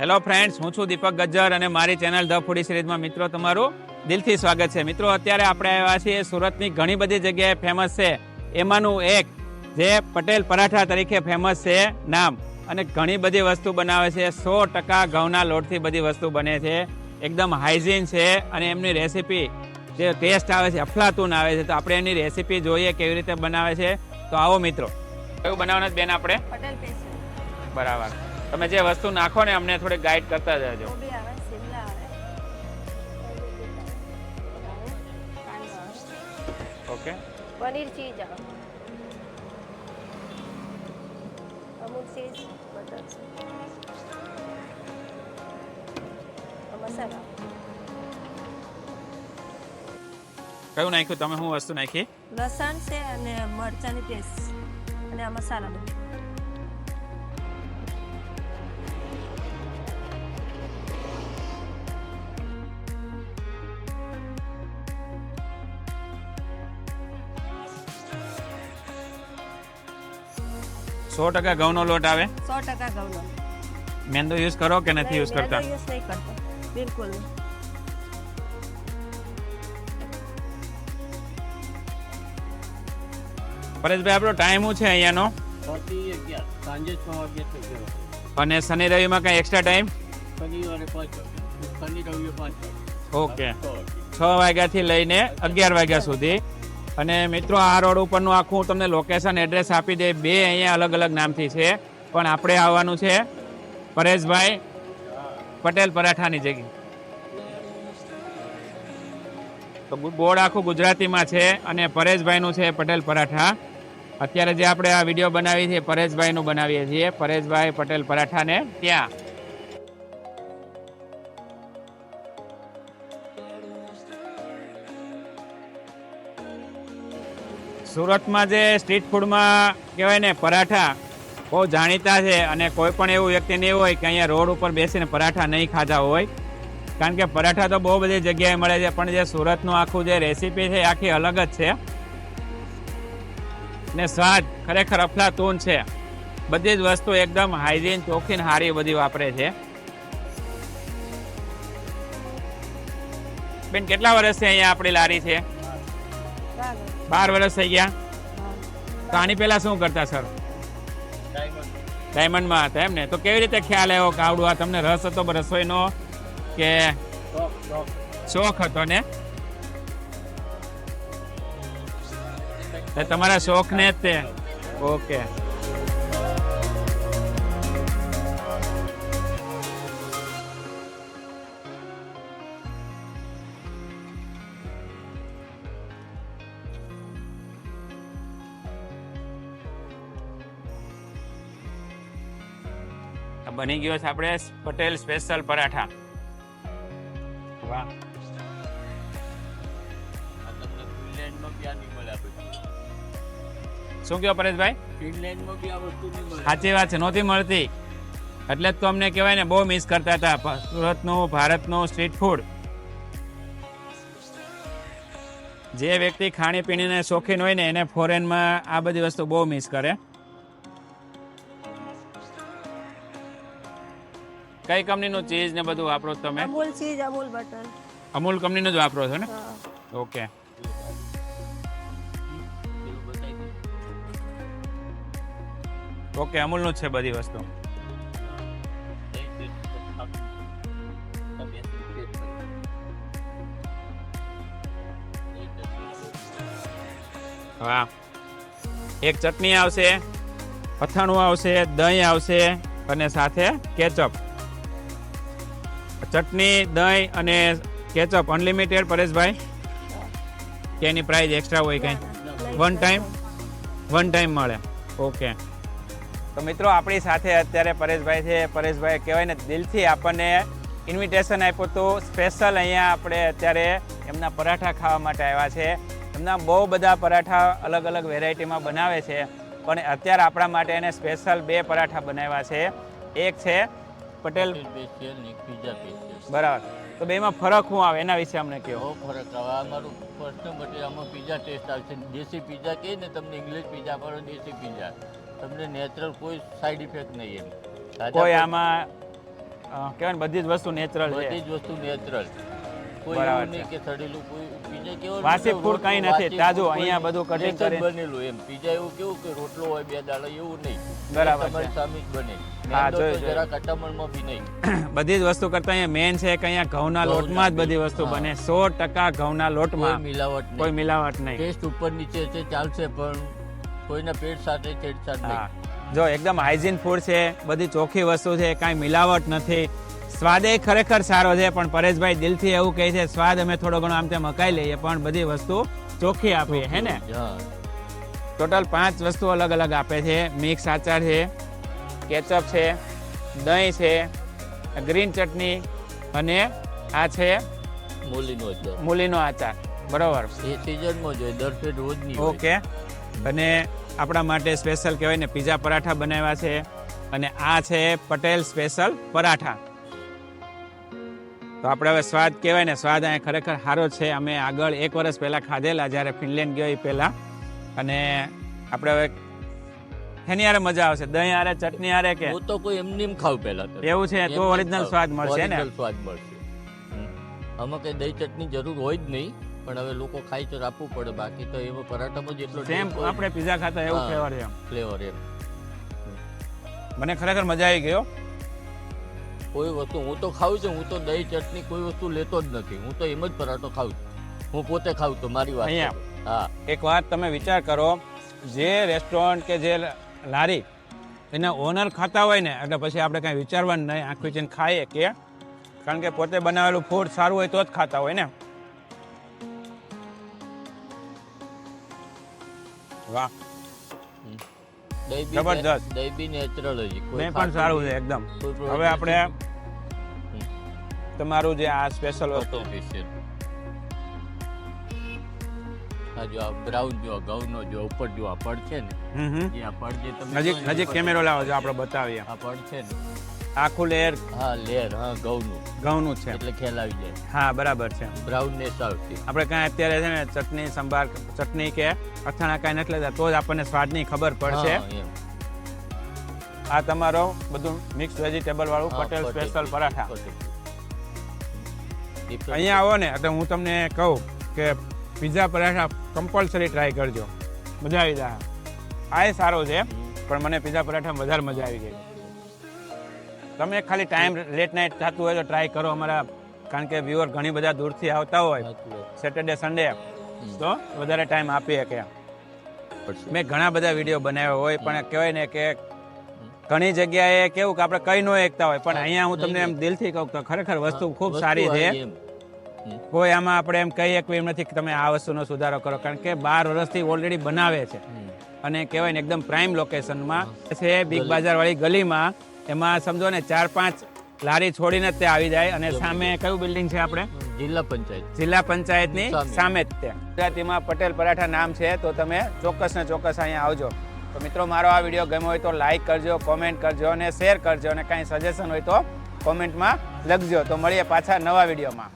Hello friends હું છું દીપક ગજ્જર અને મારી ચેનલ ધ ફૂડી સિરીઝમાં મિત્રો તમારું દિલથી સ્વાગત છે. મિત્રો અત્યારે આપણે આવ્યા છીએ સુરતની ઘણી બધી જગ્યાએ ફેમસ છે એમાંનું એક જે પટેલ પરાઠા તરીકે ફેમસ છે નામ. અને ઘણી બધી વસ્તુ બનાવે છે. સો ટકા ઘઉંના લોટથી બધી વસ્તુ બને છે. એકદમ હાઇજીન છે અને એમની રેસીપી જે ટેસ્ટ આવે છે અફલાતૂન આવે છે તો આપણે એની રેસીપી જોઈએ કેવી રીતે બનાવે છે. તો આવો મિત્રો. કયું બનાવવાના બેન આપણે? પટેલ બરાબર. તમે જે વસ્તુ નાખો ને અમને થોડી ગાઈડ કરતા જજો. ઓકે. પનીર ચીઝ આવે. અમુક ચીઝ બટર મસાલા. કયું નાખ્યું? તમે શું વસ્તુ નાખી? લસણ છે અને મરચાંની પેસ્ટ. અને આ મસાલા બધું સો ટકા ઘઉંનો લોટ આવે? સો ટકા ઘઉંનો. મેંદો યુઝ કરો કે નથી યુઝ કરતા? યુઝ નહીં કરતા. બિલકુલ પરેશભાઈ આપણો ટાઈમ શું છે અહીંયાનો? સાંજે છ વાગ્યા થઈ ગયો. અને શનિ રવિમાં કઈ એક્સ્ટ્રા ટાઈમ પાંચ શનિ રવિ પાંચ ઓકે છ વાગ્યાથી લઈને અગિયાર વાગ્યા સુધી. અને મિત્રો, આ રોડ ઉપરનું આખું તમને લોકેશન એડ્રેસ આપી દે. બે અહીંયા અલગ અલગ નામથી છે, પણ આપણે આવવાનું છે પરેશભાઈ પટેલ પરાઠાની જગ્યા. તો બોર્ડ આખું ગુજરાતીમાં છે અને પરેશભાઈનું છે પટેલ પરાઠા. અત્યારે જે આપણે આ વીડિયો બનાવી છે, પરેશભાઈનું બનાવીએ છીએ. પરેશભાઈ પટેલ પરાઠાને ત્યાં. સુરતમાં જે સ્ટ્રીટ ફૂડમાં કહેવાય ને પરાઠા બહુ જાણીતા છે અને કોઈ પણ એવું વ્યક્તિ નહીં હોય કે અહીંયા રોડ ઉપર બેસીને પરાઠા નહીં ખાધા હોય. કારણ કે પરાઠા તો બહુ બધી જગ્યાએ મળે છે, પણ જે સુરતનું આખું જે રેસીપી છે આખી અલગ જ છે. ને સ્વાદ ખરેખર અફલાતૂન છે. બધી જ વસ્તુ એકદમ હાઇજીન ચોખ્ખી હારી બધી વાપરે છે. બેન, કેટલા વર્ષથી અહીંયા આપણી લારી છે? બાર વર્ષ થઈ ગયા. તો આની પહેલા શું કરતા સર? ડાયમંડ ડાયમંડમાં હતા એમ ને તો કેવી રીતે ખ્યાલ આવ્યો કે આવડું આ તમને રસ હતો રસોઈનો કે શોખ હતો ને? તો તમારા શોખને જ તે. ઓકે. બની ગયો છે આપણે પટેલ સ્પેશિયલ પરાઠા. વાહ. શું કહો પરેશભાઈ? સાચી વાત છે, નહોતી મળતી. એટલે જ તો અમને કહેવાય ને, બહુ મિસ કરતા હતા. સુરતનું, ભારતનું સ્ટ્રીટ ફૂડ જે વ્યક્તિ ખાણીપીણીને શોખીન હોય ને, એને ફોરેનમાં આ બધી વસ્તુ બહુ મિસ કરે. કઈ કંપનીનું ચીઝ ને બધું વાપરો તમે? Amul cheese Amul butter. Amul કંપનીનું જ વાપરો છો ને? ઓકે. ઓકે અમૂલનું જ છે બધી વસ્તુ. વાહ. એક ચટણી આવશે અથાણું આવશે દહીં આવશે અને સાથે કેચઅપ. ચટણી, દહીં અને કેચઅપ અનલિમિટેડ પરેશભાઈ? કે એની પ્રાઇસ એક્સ્ટ્રા હોય કંઈ? વન ટાઈમ વન ટાઈમ મળે. ઓકે તો મિત્રો, આપણી સાથે અત્યારે પરેશભાઈ છે. પરેશભાઈ કહેવાય ને, દિલથી આપણને ઇન્વિટેશન આપ્યું હતું સ્પેશિયલ અહીંયા આપણે અત્યારે એમના પરાઠા ખાવા માટે આવ્યા છે. એમના બહુ બધા પરાઠા અલગ અલગ વેરાયટીમાં બનાવે છે. પણ અત્યારે આપણા માટે એને સ્પેશિયલ બે પરાઠા બનાવ્યા છે. એક છે પટેલ. સ્પેશિયલ ને પીઝા બરાબર. તો બેમાં ફરક શું આવે? એના વિશે અમને કહો. ફરક આવે. અમારું ફર્સ્ટ પર્સનલ બટે આમાં પીઝા ટેસ્ટ આવશે દેશી પીઝા કહે ને તમને ઇંગ્લિશ પીઝા પર દેશી પીઝા તમને નેચરલ કોઈ સાઈડ ઇફેક્ટ નહીં એમ. કોઈ આમાં કહેવાય ને બધી જ વસ્તુ નેચરલ છે. બધી જ વસ્તુ નેચરલ કોઈ એવું નહીં કે સડેલું કોઈ પીઝા કેવો વાસી ફૂડ કંઈ નથી, તાજું. અહીંયા બધું fresh કરીને. બનેલું એમ. પીઝા એવું કેવું કે રોટલો હોય બે દાડા એવું નહીં. બરાબર તમારી સામે જ બને. હા, મેંદો જોયું, તો જોયું. જરા કટામણમાં બી નહીં. બધી જ વસ્તુ કરતા અહીંયા મેન છે કે અહીંયા ઘઉંના ઘઉંના લોટમાં જ બધી વસ્તુ બને. સો ટકા ઘઉંના લોટમાં. મિલાવટ કોઈ મિલાવટ નહીં. ટેસ્ટ ઉપર નીચે છે ચાલશે પણ કોઈના પેટ સાથે છેડછાડ નહીં. જો એકદમ હાઇજીન ફૂડ છે બધી ચોખ્ખી વસ્તુ છે કાંઈ મિલાવટ નથી. સ્વાદ એ ખરેખર સારો છે પણ પરેશભાઈ દિલથી એવું કહે છે સ્વાદ અમે થોડો ઘણો આમ તેમ મકાઈ લઈએ પણ બધી વસ્તુ ચોખ્ખી આપીએ હે ને? ટોટલ પાંચ વસ્તુ અલગ અલગ આપે છે. મિક્સ આચાર છે. કેચઅપ છે દહીં છે ગ્રીન ચટણી અને આ છે મૂલીનો જ મૂલીનો આચાર. બરાબર. એ સિઝનમાં જોઈએ દર રોજ નહીં ઓકે. અને આપણા માટે સ્પેશિયલ કહેવાય ને પીઝા પરાઠા બનાવ્યા છે અને આ છે પટેલ સ્પેશિયલ પરાઠા. તો આપણે હવે સ્વાદ કહેવાય ને સ્વાદ અહીંયા ખરેખર સારો છે. અમે આગળ એક વર્ષ પહેલાં ખાધેલા જ્યારે ફિનલેન્ડ ગયો એ પહેલાં. અને આપણે હવે એની આરે મજા આવશે. દહીં આરે ચટણી આરે કે? હું તો કોઈ એમની એમ ખાવ પહેલા એવું છે? તો ઓરિજિનલ સ્વાદ મળશે ને? સ્વાદ મળશે. આમાં કઈ દહીં ચટણી જરૂર હોય જ નહીં પણ હવે લોકો ખાય તો આપવું પડે. બાકી તો એવો પરાઠામાં જેટલો સેમ આપણે પીઝા ખાતા એવું ફ્લેવર એમ. ફ્લેવર એમ. મને ખરેખર મજા આવી ગયો કોઈ વસ્તુ હું તો ખાઉં છું હું તો દહીં ચટણી કોઈ વસ્તુ લેતો જ નથી. હું તો એમ જ પરાઠો ખાઉં છું. હું પોતે ખાઉં તો મારી વાત હા. એક વાત તમે વિચાર કરો જે રેસ્ટોરન્ટ કે જે લારી એના ઓનર ખાતા હોય ને એટલે પછી આપણે કાંઈ વિચારવાનું નહીં આંખ વીચીને ખાઈએ કે કારણ કે પોતે બનાવેલું ફૂડ સારું હોય તો જ ખાતા હોય ને. વાહ. જબરદસ્ત. દહીં બી નેચરલ જ મેં પણ સારું છે એકદમ. હવે આપણે તમારું જે આ સ્પેશિયલ વસ્તુ આ જો આ બ્રાઉન જો ઘઉંનો જો ઉપર જો આ પડ છે ને જે આ પડ જે તમે નજીક નજીક કેમેરો લાવો જો આપણે બતાવીએ. આ પડ છે ને. આખું લેયર? હા લેયર હા ઘઉંનું ઘઉંનું છે. એટલે ખ્યાલ આવી જાય હા બરાબર છે. બ્રાઉનનેસ આવતી આપણે કાંઈ અત્યારે છે ને ચટણી સંભાર ચટણી કે અથાણા કાંઈ નથી લેતા તો જ આપણને સ્વાદની ખબર પડશે. આ તમારો બધું મિક્સ વેજીટેબલ વાળું પટેલ. સ્પેશિયલ પરાઠા. અહીંયા આવો ને એટલે હું તમને કહું કે પીઝા પરાઠા કમ્પલસરી ટ્રાય કરજો. મજા આવી જાય. આ એ સારો છે પણ મને પીઝા પરાઠા વધારે મજા આવી ગઈ. તમે ખાલી ટાઈમ લેટ નાઇટ થતું હોય તો ટ્રાય કરો અમારા કારણ કે વ્યુઅર ઘણી બધા દૂરથી આવતા હોય સેટરડે સન્ડે તો વધારે ટાઈમ આપી શકે. મેં ઘણા બધા વીડિયો બનાવ્યા હોય પણ કહેવાય ને કે ઘણી જગ્યાએ કેવું કે આપણે કઈ ન એકતા હોય પણ અહીંયા હું તમને એમ દિલથી કહું તો ખરેખર વસ્તુ ખૂબ સારી છે. કોઈ આમાં આપણે એમ કહીએ કે એમ નથી કે તમે આ વસ્તુનો સુધારો કરો કારણ કે બાર વર્ષથી ઓલરેડી બનાવે છે. અને કહેવાય ને એકદમ પ્રાઇમ લોકેશનમાં છે બિગ બજાર વાળી ગલીમાં. એમાં સમજો ને ચાર પાંચ લારી છોડીને જ તે આવી જાય અને સામે કયું બિલ્ડિંગ છે આપણે? જિલ્લા પંચાયત. જિલ્લા પંચાયતની સામે. જ તે. ગુજરાતીમાં પટેલ પરાઠા નામ છે તો તમે ચોક્કસ ને ચોક્કસ અહીંયા આવજો. તો મિત્રો મારો આ વીડિયો ગમ્યો હોય તો લાઈક કરજો કોમેન્ટ કરજો અને શેર કરજો અને કાંઈ સજેશન હોય તો કોમેન્ટમાં લખજો. તો મળીએ પાછા નવા વિડીયોમાં.